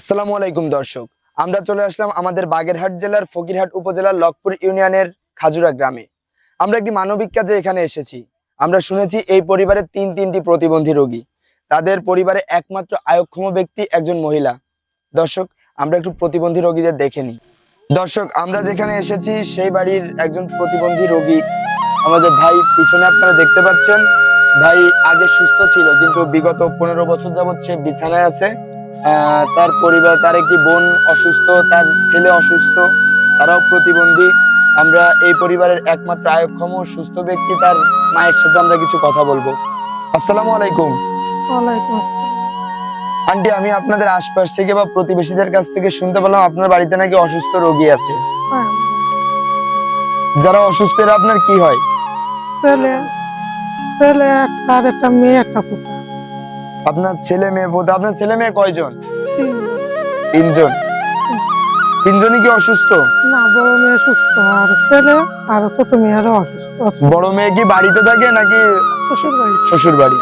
আসসালামু আলাইকুম দর্শক। আমরা চলে আসলাম আমাদের বাগেরহাট জেলার ফকিরহাট উপজেলার লকপুর ইউনিয়নের খাজুরা গ্রামে। আমরা একটি মানবিক কাজে এখানে এসেছি, আমরা শুনেছি এই পরিবারের তিন তিনটি প্রতিবন্ধী রোগী। তাদের পরিবারে একমাত্র আয়ক্ষম ব্যক্তি একজন মহিলা। দর্শক, আমরা একটু প্রতিবন্ধী রোগীদের দেখে নিই। দর্শক, আমরা যেখানে এসেছি সেই বাড়ির একজন প্রতিবন্ধী রোগী আমাদের ভাই পিছনে আপনারা দেখতে পাচ্ছেন। ভাই আগে সুস্থ ছিল, কিন্তু বিগত পনেরো বছর যাবৎ সে বিছানায় আছে। তার পরিবার তার একটি বোন অসুস্থ তার ছেলে অসুস্থ তারাও প্রতিবন্ধী। আমরা এই পরিবারের একমাত্র আয়ক্ষম সুস্থ ব্যক্তি তার মায়ের সাথে আমরা কিছু কথা বলব। আসসালামু আলাইকুম। আন্টি আমি আপনাদের আশপাশ থেকে বা প্রতিবেশীদের কাছ থেকে শুনতে পেলাম আপনার বাড়িতে নাকি অসুস্থ রোগী আছে। হ্যাঁ, যারা অসুস্থ এরা আপনার কি হয়? ছেলে ছেলে একটা আর একটা মেয়ে একটা পুতা আপনার ছেলে মেয়ে বোধ আপনার ছেলে মেয়ে কয়জন? তিনজন। তিনজনই কি অসুস্থ? না বড় মেয়ে সুস্থ। আর ছেলে আর ছোট মেয়েরও অসুস্থ। বড় মেয়ে কি বাড়িতে থাকে নাকি শ্বশুর বাড়ি শ্বশুর বাড়ি